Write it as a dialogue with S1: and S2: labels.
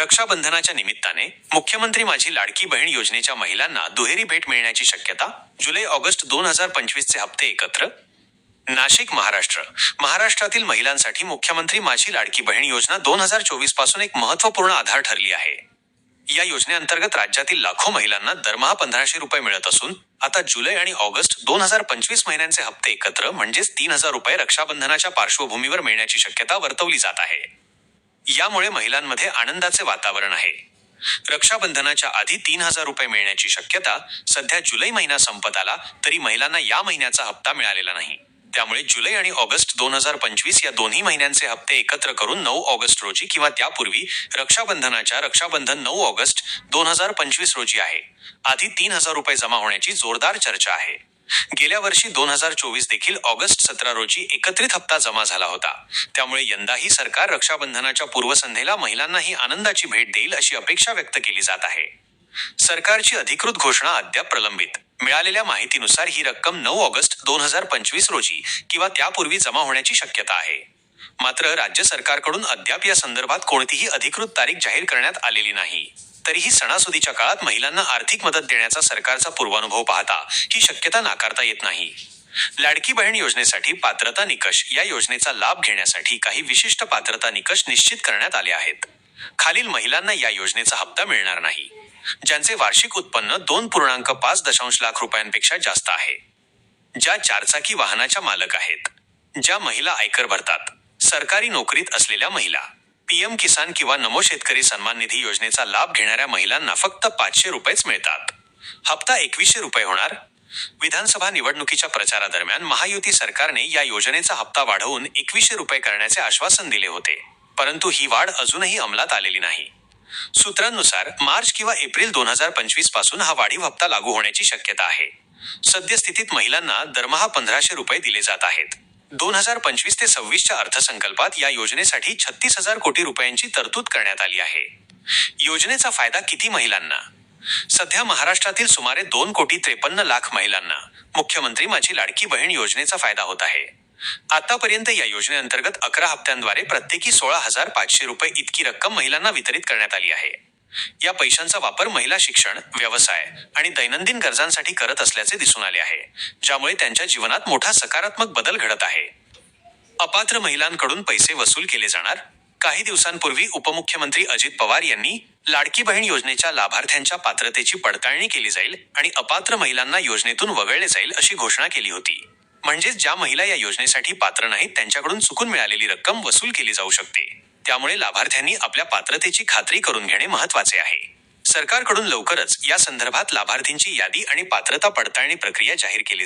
S1: रक्षाबंधनाच्या निमित्ताने मुख्यमंत्री माझी लाडकी बहीण योजनेच्या महिलांना दुहेरी भेट मिळण्याची शक्यता जुलै ऑगस्ट दोन हजार पंचवीसचे हप्ते एकत्र. नाशिक महाराष्ट्र. महाराष्ट्रातील महिलांसाठी मुख्यमंत्री माझी लाडकी बहीण योजना दोन हजार चोवीसपासून एक महत्त्वपूर्ण आधार ठरली आहे. या योजनेअंतर्गत राज्यातील लाखो महिलांना दरमहा पंधराशे रुपये मिळत असून आता जुलै आणि ऑगस्ट दोन हजार पंचवीस महिन्यांचे हप्ते एकत्र म्हणजेच तीन हजार रुपये रक्षाबंधनाच्या पार्श्वभूमीवर मिळण्याची शक्यता वर्तवली जात आहे. यामुळे महिलांमध्ये आनंदाचे वातावरण आहे. रक्षाबंधनाच्या आधी तीन हजार रुपये मिळण्याची शक्यता सध्या जुलै महिना संपत आला तरी महिलांना या महिन्याचा हप्ता मिळालेला नाही. त्यामुळे जुलै आणि ऑगस्ट दोन हजार पंचवीस या दोन्ही महिन्यांचे हप्ते एकत्र करून नऊ ऑगस्ट रोजी किंवा त्यापूर्वी रक्षाबंधनाच्या रक्षाबंधन नऊ ऑगस्ट दोन हजार पंचवीस रोजी आहे. आधी तीन हजार रुपये जमा होण्याची जोरदार चर्चा आहे. गेल्या वर्षी दोन हजार चोवीस देखील ऑगस्ट सतरा रोजी एकत्रित हप्ता जमा झाला होता. त्यामुळे यंदाही सरकार रक्षाबंधनाच्या पूर्वसंध्येला महिलांनाही आनंदाची भेट देईल अशी अपेक्षा व्यक्त केली जात आहे. सरकारची अधिकृत घोषणा अद्याप प्रलंबित. मिळालेल्या माहितीनुसार ही रक्कम नऊ ऑगस्ट दोन हजार पंचवीस रोजी किंवा त्यापूर्वी जमा होण्याची शक्यता आहे. मात्र राज्य सरकारकडून अद्याप या संदर्भात कोणतीही अधिकृत तारीख जाहीर करण्यात आलेली नाही. तरीही सणासुदीच्या काळात महिलांना आर्थिक मदत देण्याचा सरकारचा पूर्वानुभव पाहता ही शक्यता नाकारता येत नाही. लाडकी बहीण योजनेसाठी पात्रता निकष या योजनेचा लाभ घेण्यासाठी काही विशिष्ट पात्रता निकष निश्चित करण्यात आले आहेत. खालील महिलांना या योजनेचा हप्ता मिळणार नाही. ज्यांचे वार्षिक उत्पन्न दोन पूर्णांक पाच दशांश लाख रुपयांपेक्षा जास्त आहे. ज्या चारचाकी वाहनाच्या मालक आहेत ज्या महिला आयकर भरतात सरकारी नोकरीत असलेल्या महिला. पीएम किसान किंवा नमो शेतकरी सन्मान निधी योजनेचा लाभ घेणाऱ्या महिलांना फक्त पाचशे रुपयेच मिळतात. हप्ता एकवीसशे रुपये होणार. विधानसभा निवडणुकीच्या प्रचारादरम्यान महायुती सरकारने या योजनेचा हप्ता वाढवून एकवीसशे रुपये करण्याचे आश्वासन दिले होते. परंतु ही वाढ अजूनही अंमलात आलेली नाही. सूत्रांनुसार मार्च किंवा एप्रिल दोन हजार पंचवीसपासून हा वाढीव हप्ता लागू होण्याची शक्यता आहे. सद्यस्थितीत महिलांना दरमहा पंधराशे रुपये दिले जात आहेत. दोन हजार पंचवीस ते सव्वीसच्या अर्थसंकल्पात या योजनेसाठी छत्तीस हजार कोटी रुपयांची तरतूद करण्यात आली आहे. योजनेचा फायदा किती महिलांना? सध्या महाराष्ट्रातील सुमारे दोन कोटी त्रेपन्न लाख महिलांना मुख्यमंत्री माझी लाडकी बहीण योजनेचा फायदा होत आहे. आतापर्यंत या योजनेअंतर्गत अकरा हप्त्यांद्वारे प्रत्येकी सोळा हजार पाचशे रुपये इतकी रक्कम महिलांना वितरित करण्यात आली आहे. या पैशांचा वापर महिला शिक्षण व्यवसाय आणि दैनंदिन गरजांसाठी करत असल्याचे दिसून आले आहे ज्यामुळे त्यांच्या जीवनात मोठा सकारात्मक बदल घडत आहे. अपात्र महिलांकडून पैसे वसूल केले जाणार? काही दिवसांपूर्वी उपमुख्यमंत्री अजित पवार यांनी लाडकी बहीण योजनेच्या लाभार्थ्यांच्या पात्रतेची पडताळणी केली जाईल आणि अपात्र महिलांना योजनेतून वगळले जाईल अशी घोषणा केली होती. म्हणजेच ज्या महिला या योजनेसाठी पात्र नाहीत त्यांच्याकडून चुकून मिळालेली रक्कम वसूल केली जाऊ शकते. त्यामुळे लाभार्थ्यांनी आपल्या पात्रतेची खात्री करून घेणे महत्त्वाचे आहे. सरकारकडून लवकरच या संदर्भात लाभार्थींची यादी आणि पात्रता पडताळणी प्रक्रिया जाहीर केली